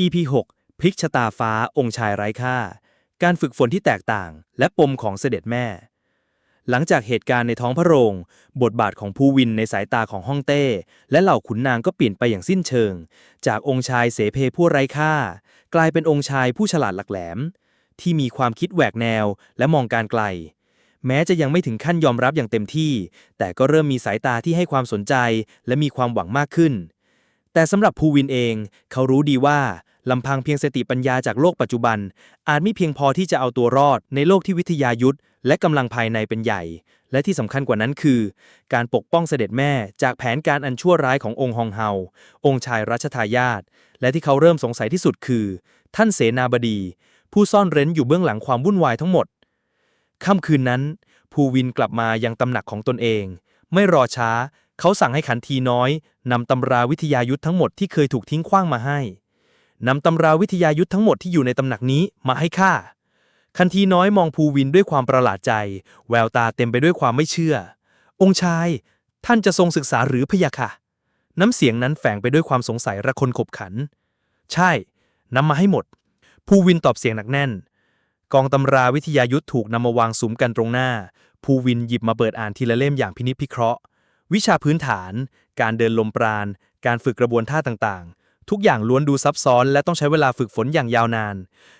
EP 6 พลิกชะตาฟ้าองค์ชายไร้ค่า การฝึกฝนที่แตกต่าง และปมของเสด็จแม่ หลังจากเหตุการณ์ในท้องพระโรง บทบาทของภูวินในสายตาของฮ่องเต้ และเหล่าขุนนางก็เปลี่ยนไปอย่างสิ้นเชิง จากองค์ชายเสเพผู้ไร้ค่า กลายเป็นองค์ชายผู้ฉลาดหลักแหลม ที่มีความคิดแหวกแนวและมองการไกล แม้จะยังไม่ถึงขั้นยอมรับอย่างเต็มที่ แต่ก็เริ่มมีสายตาที่ให้ความสนใจและมีความหวังมากขึ้น แต่สำหรับภูวินเอง เขารู้ดีว่า ลำพังเพียงสติปัญญาจากโลกปัจจุบัน อาจไม่เพียงพอที่จะเอาตัวรอดในโลกที่วิทยายุทธและกำลังภายในเป็นใหญ่ และที่สำคัญกว่านั้นคือ การปกป้องเสด็จแม่จากแผนการอันชั่วร้ายขององค์ฮองเฮา องค์ชายรัชทายาทและที่เขาเริ่มสงสัยที่สุดคือ ท่านเสนาบดี ผู้ซ่อนเร้นอยู่เบื้องหลังความวุ่นวายทั้งหมดค่ำคืนนั้น ภูวินกลับมายังตำหนักของตนเอง ไม่รอช้า เขาสั่งให้ขันทีน้อยนำตำราวิทยายุทธทั้งหมดที่เคยถูกทิ้งขว้างมาให้ นำตำราวิทยายุทธทั้งหมดที่อยู่ในตำหนักนี้มาให้ข้า คันทีน้อยมองภูวินด้วยความประหลาดใจ แววตาเต็มไปด้วยความไม่เชื่อ องค์ชาย ท่านจะทรงศึกษาหรือพยะค่ะ น้ำเสียงนั้นแฝงไปด้วยความสงสัยระคนขบขัน ใช่ นำมาให้หมด ภูวินตอบเสียงหนักแน่น กองตำราวิทยายุทธถูกนำมาวางสุมกันตรงหน้า ภูวินหยิบมาเปิดอ่านทีละเล่มอย่างพินิจพิเคราะห์ วิชาพื้นฐาน การเดินลมปราณ การฝึกกระบวนท่าต่างๆ ทุกอย่างล้วนดูซับซ้อน และต้องใช้เวลาฝึกฝนอย่างยาวนาน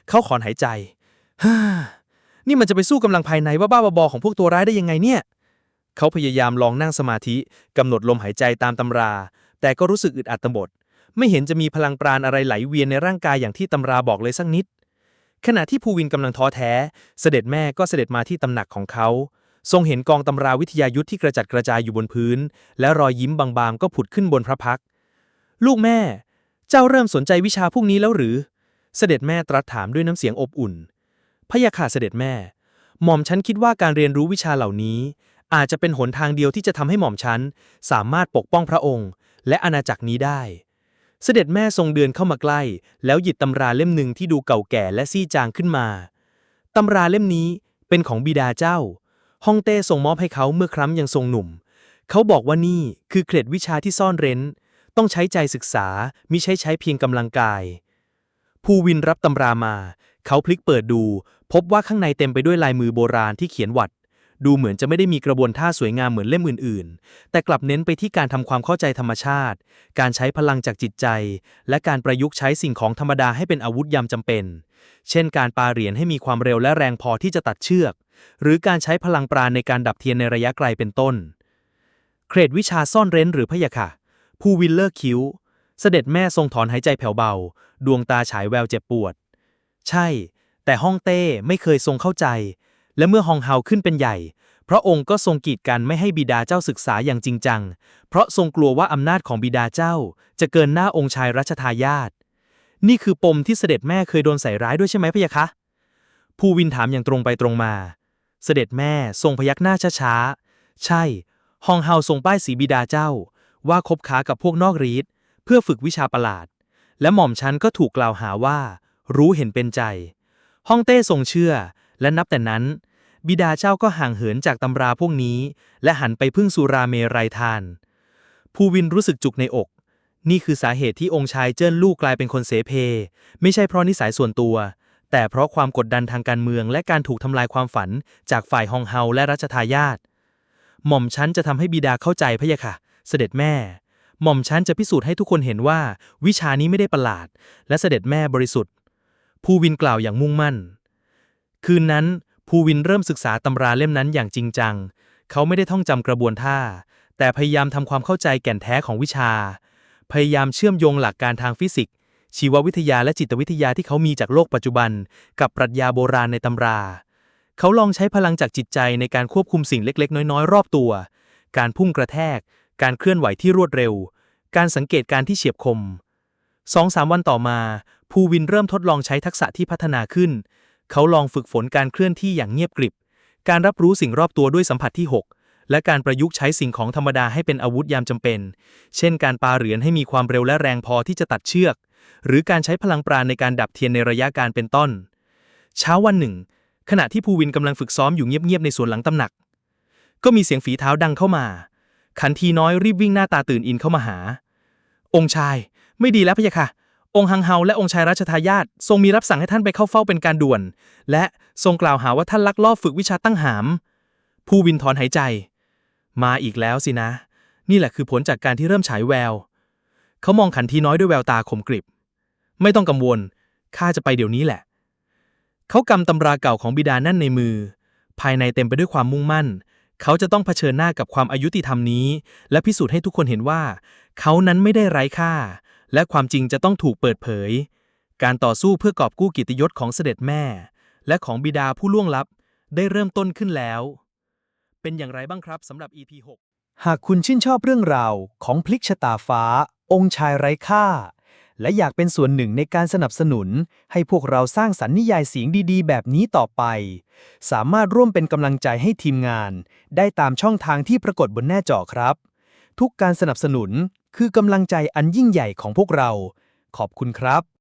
เขาขอนหายใจฮ่านี่มันจะไปสู้กำลังภายในบ้าๆบอๆของพวกตัวร้ายได้ยังไงเนี่ย เขาพยายามลองนั่งสมาธิกำหนดลมหายใจตามตำรา แต่ก็รู้สึกอึดอัดตบดไม่เห็นจะมีพลังปราณอะไรไหลเวียนในร่างกายอย่างที่ตำราบอกเลยสักนิด ขณะที่ภูวินกำลังท้อแท้ เสด็จแม่ก็เสด็จมาที่ตำหนักของเขา ทรงเห็นกองตำราวิทยายุทธที่กระจัดกระจายอยู่บนพื้น และรอยยิ้มบางๆ ก็ผุดขึ้นบนพระพัก ลูกแม่ เจ้าเริ่มสนใจวิชาพวกนี้แล้วหรือ เสด็จแม่ตรัสถามด้วยน้ำเสียงอบอุ่นพะยะค่ะเสด็จแม่ หม่อมฉันคิดว่าการเรียนรู้วิชาเหล่านี้ อาจจะเป็นหนทางเดียวที่จะทำให้หม่อมฉันสามารถปกป้องพระองค์ และอาณาจักรนี้ได้ เสด็จแม่ทรงเดินเข้ามาใกล้ แล้วหยิบตำราเล่มหนึ่งที่ดูเก่าแก่และซี่จางขึ้นมาตำราเล่มนี้เป็นของบิดาเจ้าฮ่องเต้ส่งมอบให้เขาเมื่อครั้งยังทรงหนุ่ม เขาบอกว่านี่คือเคล็ดวิชาที่ซ่อนเร้น ต้องใช้ใจศึกษามิใช่ใช้เพียงกำลังกาย ภูวินรับตำรามา เขาพลิกเปิดดู พบว่าข้างในเต็มไปด้วยลายมือโบราณที่เขียนวัด ดูเหมือนจะไม่ได้มีกระบวนท่าสวยงามเหมือนเล่มอื่น ๆ แต่กลับเน้นไปที่การทำความเข้าใจธรรมชาติ การใช้พลังจากจิตใจ และการประยุกต์ใช้สิ่งของธรรมดาให้เป็นอาวุธยามจำเป็น เช่น การปาเหรียญให้มีความเร็วและแรงพอที่จะตัดเชือก หรือการใช้พลังปราณในการดับเทียนในระยะไกลเป็นต้นเครดวิชาซ่อนเร้นหรือพยะค่ะ ผู้วินเลอร์คิ้ว เสด็จแม่ทรงถอนหายใจแผ่วเบา ดวงตาฉายแววเจ็บปวด ใช่ แต่ฮ่องเต้ไม่เคยทรงเข้าใจ และเมื่อฮองเฮาขึ้นเป็นใหญ่ พระองค์ก็ทรงกีดกันไม่ให้บิดาเจ้าศึกษาอย่างจริงจัง เพราะทรงกลัวว่าอำนาจของบิดาเจ้า จะเกินหน้าองค์ชายรัชทายาทนี่คือปมที่เสด็จแม่เคยโดนใส่ร้ายด้วยใช่ไหมพะยะคะภูวินถามอย่างตรงไปตรงมา เสด็จแม่ทรงพยักหน้าช้าๆ ใช่ ฮองเฮาทรงป้ายสีบิดาเจ้า ว่าคบค้ากับพวกนอกรีดเพื่อฝึกวิชาประหลาด และหม่อมฉันก็ถูกกล่าวหาว่า รู้เห็นเป็นใจฮ่องเต้ทรงเชื่อ และนับแต่นั้น บิดาเจ้าก็ห่างเหินจากตำราพวกนี้ และหันไปพึ่งสุราเมรัยทาน ภูวินรู้สึกจุกในอก นี่คือสาเหตุที่องค์ชายเจิ้นลูกกลายเป็นคนเสเพ ไม่ใช่เพราะนิสัยส่วนตัว แต่เพราะความกดดันทางการเมือง และการถูกทำลายความฝันจากฝ่ายฮองเฮาและรัชทายาทหม่อมฉันจะทำให้บิดาเข้าใจพะยะค่ะ เสด็จแม่ หม่อมฉันจะพิสูจน์ให้ทุกคนเห็นว่า วิชานี้ไม่ได้ประหลาด และเสด็จแม่บริสุทธิ์ ภูวินกล่าวอย่างมุ่งมั่น คืนนั้นภูวินเริ่มศึกษาตำราเล่มนั้นอย่างจริงจัง เขาไม่ได้ท่องจำกระบวนท่า แต่พยายามทำความเข้าใจแก่นแท้ของวิชา พยายามเชื่อมโยงหลักการทางฟิสิกส์ชีววิทยาและจิตวิทยาที่เขามีจากโลกปัจจุบัน กับปรัชญาโบราณในตำรา เขาลองใช้พลังจากจิตใจในการควบคุมสิ่งเล็ก ๆ น้อย ๆ รอบตัว การพุ่งกระแทก การเคลื่อนไหวที่รวดเร็ว การสังเกตการที่เฉียบคมสองสามวันต่อมา ภูวินเริ่มทดลองใช้ทักษะที่พัฒนาขึ้น เขาลองฝึกฝนการเคลื่อนที่อย่างเงียบกริบ การรับรู้สิ่งรอบตัวด้วยสัมผัสที่ 6 และการประยุกต์ใช้สิ่งของธรรมดาให้เป็นอาวุธยามจำเป็น เช่น การปาเหรียญให้มีความเร็วและแรงพอที่จะตัดเชือก หรือการใช้พลังปราณในการดับเทียนในระยะการเป็นต้น เช้าวันหนึ่ง ขณะที่ภูวินกำลังฝึกซ้อมอยู่เงียบๆในสวนหลังตำหนัก ก็มีเสียงฝีเท้าดังเข้ามา ขันทีน้อยรีบวิ่งหน้าตาตื่นอินเข้ามาหา องค์ชาย ไม่ดีแล้วพะยะค่ะ องค์ฮังเฮาและองค์ชายรัชทายาททรงมีรับสั่งให้ท่านไปเข้าเฝ้าเป็นการด่วน และทรงกล่าวหาว่าท่านลักลอบฝึกวิชาตั้งหาม ผู้วินถอนหายใจ มาอีกแล้วสินะ นี่แหละคือผลจากการที่เริ่มฉายแวว เขามองขันทีน้อยด้วยแววตาขมกริบ ไม่ต้องกังวล ข้าจะไปเดี๋ยวนี้แหละ เขากำตำราเก่าของบิดานั่นในมือ ภายในเต็มไปด้วยความมุ่งมั่น เขาจะต้องเผชิญหน้ากับความอายุติธรรมนี้ และพิสูจน์ให้ทุกคนเห็นว่า เขานั้นไม่ได้ไร้ค่า และความจริงจะต้องถูกเปิดเผย การต่อสู้เพื่อกอบกู้กิตยศของเสด็จแม่ และของบิดาผู้ล่วงลับได้เริ่มต้นขึ้นแล้ว เป็นอย่างไรบ้างครับสำหรับ EP 6หากคุณชื่นชอบเรื่องราวของพลิกชะตาฟ้า องค์ชายไร้ค่า และอยากเป็นส่วนหนึ่งในการสนับสนุน ให้พวกเราสร้างสรรค์นิยายเสียงดีๆ แบบนี้ต่อไป สามารถร่วมเป็นกำลังใจให้ทีมงาน ได้ตามช่องทางที่ปรากฏบนหน้าจอครับ ทุกการสนับสนุนคือกำลังใจอันยิ่งใหญ่ของพวกเรา ขอบคุณครับ